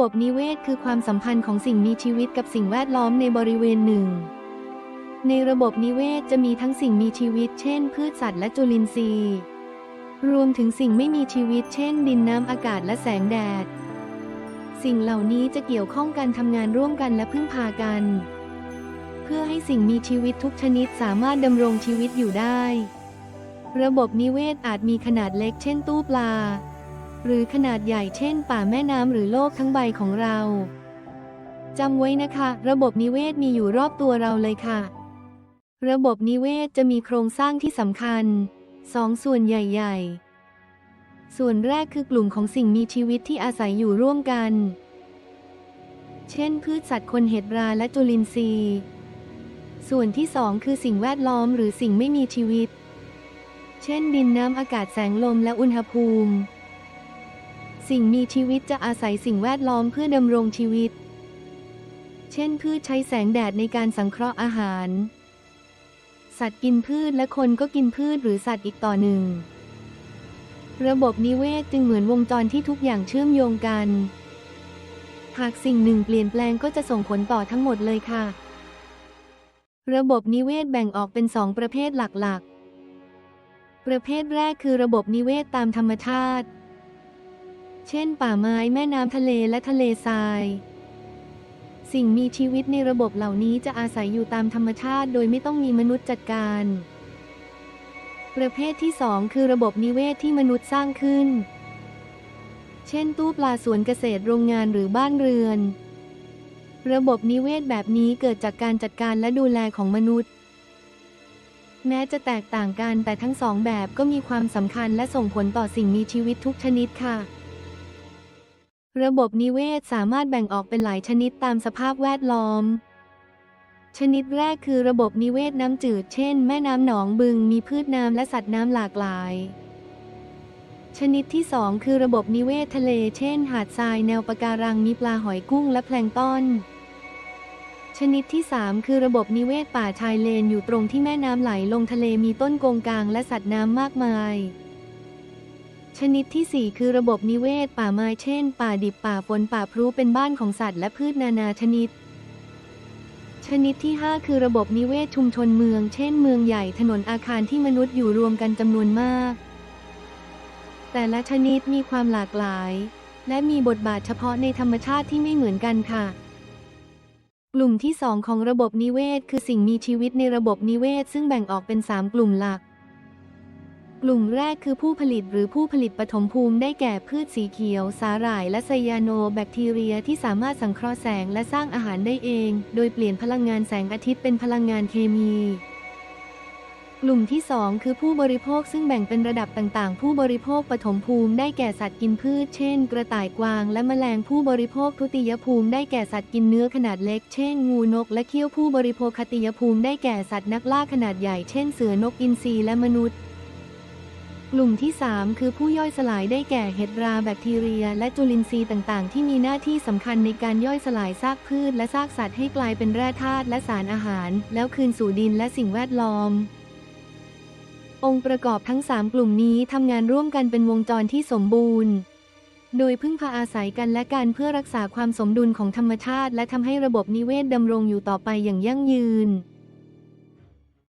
บบนิเวศคือความสัมพันธ์ของสิ่งมีชีวิตกับสิ่งแวดล้อมในบริเวณหนึ่ง ในระบบนิเวศจะมีทั้งสิ่งมีชีวิต เช่น พืชสัตว์และจุลินทรีย์ รวมถึงสิ่งไม่มีชีวิต เช่น ดินน้ำอากาศและแสงแดด สิ่งเหล่านี้จะเกี่ยวข้องกันทำงานร่วมกันและพึ่งพากัน เพื่อให้สิ่งมีชีวิตทุกชนิดสามารถดำรงชีวิตอยู่ได้ ระบบนิเวศอาจมีขนาดเล็ก เช่น ตู้ปลา หรือขนาดใหญ่เช่น ป่าแม่น้ำหรือโลกทั้งใบของเราจำไว้นะคะ ระบบนิเวศมีอยู่รอบตัวเราเลยค่ะ ระบบนิเวศจะมีโครงสร้างที่สำคัญสองส่วนใหญ่ ๆ ส่วนแรกคือกลุ่มของสิ่งมีชีวิตที่อาศัยอยู่ร่วมกัน เช่น พืชสัตว์คนเห็ดราและจุลินทรีย์ ส่วนที่สองคือสิ่งแวดล้อมหรือสิ่งไม่มีชีวิต เช่น ดินน้ำอากาศแสงลมและอุณหภูมิ สิ่งมีชีวิตจะอาศัยสิ่งแวดล้อมเพื่อดำรงชีวิต เช่นพืชใช้แสงแดดในการสังเคราะห์อาหาร สัตว์กินพืชและคนก็กินพืชหรือสัตว์อีกต่อหนึ่ง ระบบนิเวศจึงเหมือนวงจรที่ทุกอย่างเชื่อมโยงกัน หากสิ่งหนึ่งเปลี่ยนแปลงก็จะส่งผลต่อทั้งหมดเลยค่ะ ระบบนิเวศแบ่งออกเป็นสองประเภทหลักๆ ประเภทแรกคือระบบนิเวศตามธรรมชาติ เช่น ป่าไม้แม่น้ำทะเลและทะเลทราย สิ่งมีชีวิตในระบบเหล่านี้จะอาศัยอยู่ตามธรรมชาติ โดยไม่ต้องมีมนุษย์จัดการ ประเภทที่สองคือระบบนิเวศที่มนุษย์สร้างขึ้น เช่น ตู้ปลาสวนเกษตรโรงงานหรือบ้านเรือน ระบบนิเวศแบบนี้เกิดจากการจัดการและดูแลของมนุษย์แม้จะแตกต่างกันแต่ทั้งสองแบบก็มีความสำคัญและส่งผลต่อสิ่งมีชีวิตทุกชนิดค่ะ ระบบนิเวศสามารถแบ่งออกเป็นหลายชนิดตามสภาพแวดล้อม ชนิดแรกคือระบบนิเวศน้ำจืด เช่น แม่น้ำหนองบึง มีพืชน้ำและสัตว์น้ำหลากหลาย ชนิดที่สองคือระบบนิเวศทะเล เช่น หาดทรายแนวปะการังมีปลาหอยกุ้งและแพลงต้นชนิดที่ 3 คือระบบนิเวศป่าชายเลนอยู่ตรงที่แม่น้ำไหลลงทะเลมีต้นกงกลางและสัตว์น้ำมากมาย ชนิดทีสี่ 4 คือระบบนิเวศ ป่าไม้เช่น ป่าดิบป่าฝนป่าพรุเป็นบ้านของสัตว์และพืชนานาชนิด ชนิดที่ 5 คือระบบนิเวศชุมชนเมือง เช่น เมืองใหญ่ถนนอาคารที่มนุษย์อยู่รวมกันจำนวนมาก แต่ละชนิดมีความหลากหลาย และมีบทบาทเฉพาะในธรรมชาติที่ไม่เหมือนกันค่ะ กลุ่มที่ 2 ของระบบนิเวศ คือสิ่งมีชีวิตในระบบนิเวศ ซึ่งแบ่งออกเป็น 3 กลุ่มหลัก ลุ่มแรกคือผู้ผลิตหรือผู้ผลิตปฐมภูมิได้แก่พืชสีเขียว สาหร่าย และไซยาโนแบคทีเรียที่สามารถสังเคราะห์แสงและสร้างอาหารได้เอง โดยเปลี่ยนพลังงานแสงอาทิตย์เป็นพลังงานเคมี กลุ่มที่ 2 คือผู้บริโภคซึ่งแบ่งเป็นระดับต่างๆ ผู้บริโภคปฐมภูมิได้แก่สัตว์กินพืช เช่น กระต่ายกวาง และแมลงผู้บริโภคทุติยภูมิได้แก่สัตว์กินเนื้อขนาดเล็ก เช่น งูนก และเขี้ยวผู้บริโภคคติยภูมิได้แก่สัตว์นักล่าขนาดใหญ่ เช่น เสือนกอินทรีและมนุษย์ กลุ่มที่ 3 คือผู้ย่อยสลายได้แก่เห็ดราแบคทีเรีย และจุลินทรีย์ต่างๆ ที่มีหน้าที่สำคัญในการย่อยสลายซากพืช และซากสัตว์ให้กลายเป็นแร่ธาตุและสารอาหาร แล้วคืนสู่ดินและสิ่งแวดล้อม องค์ประกอบทั้ง 3 กลุ่มนี้ทำงานร่วมกันเป็นวงจรที่สมบูรณ์ โดยพึ่งพาอาศัยกันและกันเพื่อรักษาความสมดุลของธรรมชาติ และทำให้ระบบนิเวศดำรงอยู่ต่อไปอย่างยั่งยืน